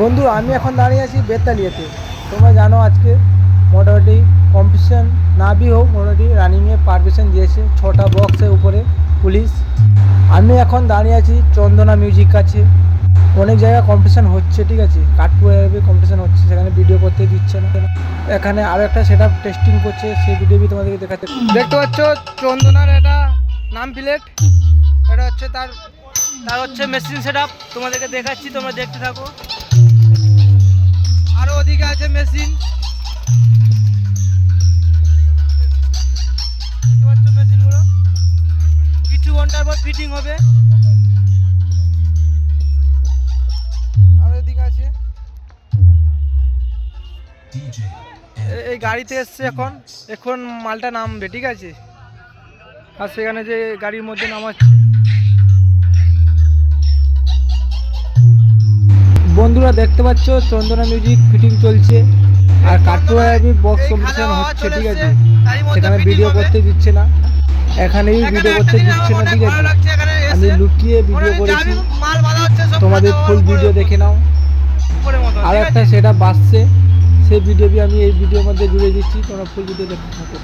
বন্ধু, আমি এখন দাঁড়িয়ে আছি বেতালিয়াতে। তোমরা জানো আজকে মোটামুটি কম্পিটিশন না বি হোক, মোটামুটি রানিংয়ে পারমিশন দিয়েছে ছটা বক্সের উপরে পুলিশ। আমি এখন দাঁড়িয়ে আছি চন্দনা মিউজিক কাছে। অনেক জায়গায় কম্পিটিশন হচ্ছে, ঠিক আছে? কাঠপুরে কম্পিটিশন হচ্ছে, সেখানে ভিডিও করতে দিচ্ছে না। এখানে আরও একটা সেট টেস্টিং করছে, সেই ভিডিও তোমাদেরকে দেখাতে। দেখতে পাচ্ছ চন্দনার এটা নাম প্লেট এটা হচ্ছে তার তার হচ্ছে মেশিন সেট তোমাদেরকে দেখাচ্ছি, তোমরা দেখতে থাকো। আছে দেখতে পাচ্ছ মেশিনগুলো? কিছু ঘণ্টার পর ফিটিং হবে। আর এদিকে আছে। এই গাড়িতে এসছে এখন। এখন মালটা নামবে, ঠিক আছে? আর সেখানে যে গাড়ির মধ্যে নামাচ্ছে। বন্ধুরা দেখতে পাচ্ছ, চন্দনা মিউজিক ফিটিং চলছে। আর কাটুয়াবি বক্স কম্পিটিশন হচ্ছে, ঠিক আছে? সেখানে ভিডিও করতে দিচ্ছে না। এখানেই ভিডিও করতে দিচ্ছে না, ঠিক আছে? আমি লুকিয়ে ভিডিও করেছি। তোমাদের ফুল ভিডিও দেখে নাও। আর একটা সেটা বাসছে সেই ভিডিও আমি এই ভিডিওর মধ্যে জুড়ে দিচ্ছি। তোমরা ফুল ভিডিও দেখতে থাকো।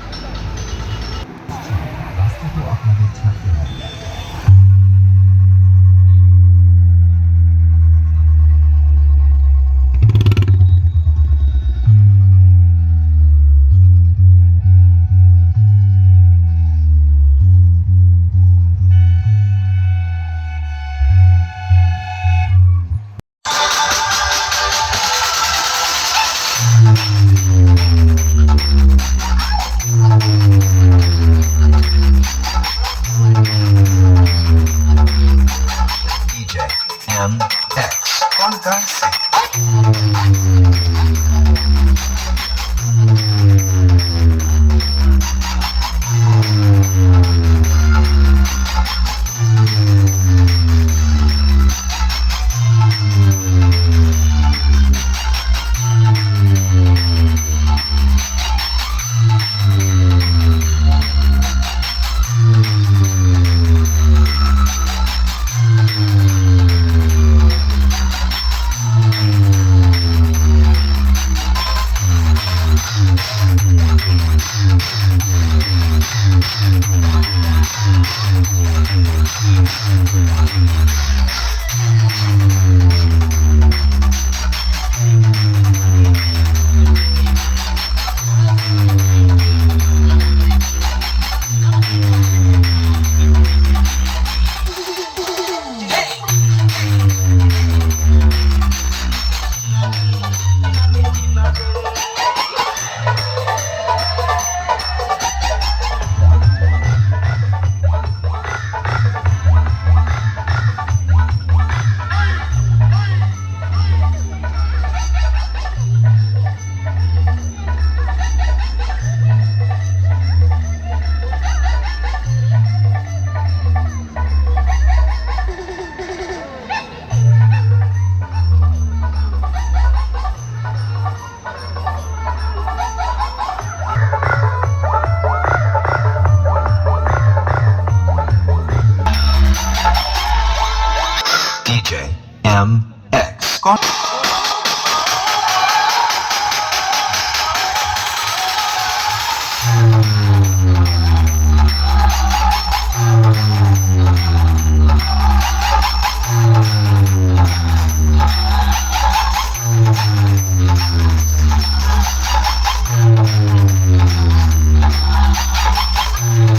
Witam Dex Kondansy. Thank you. DJ MX Scott. Mm-hmm.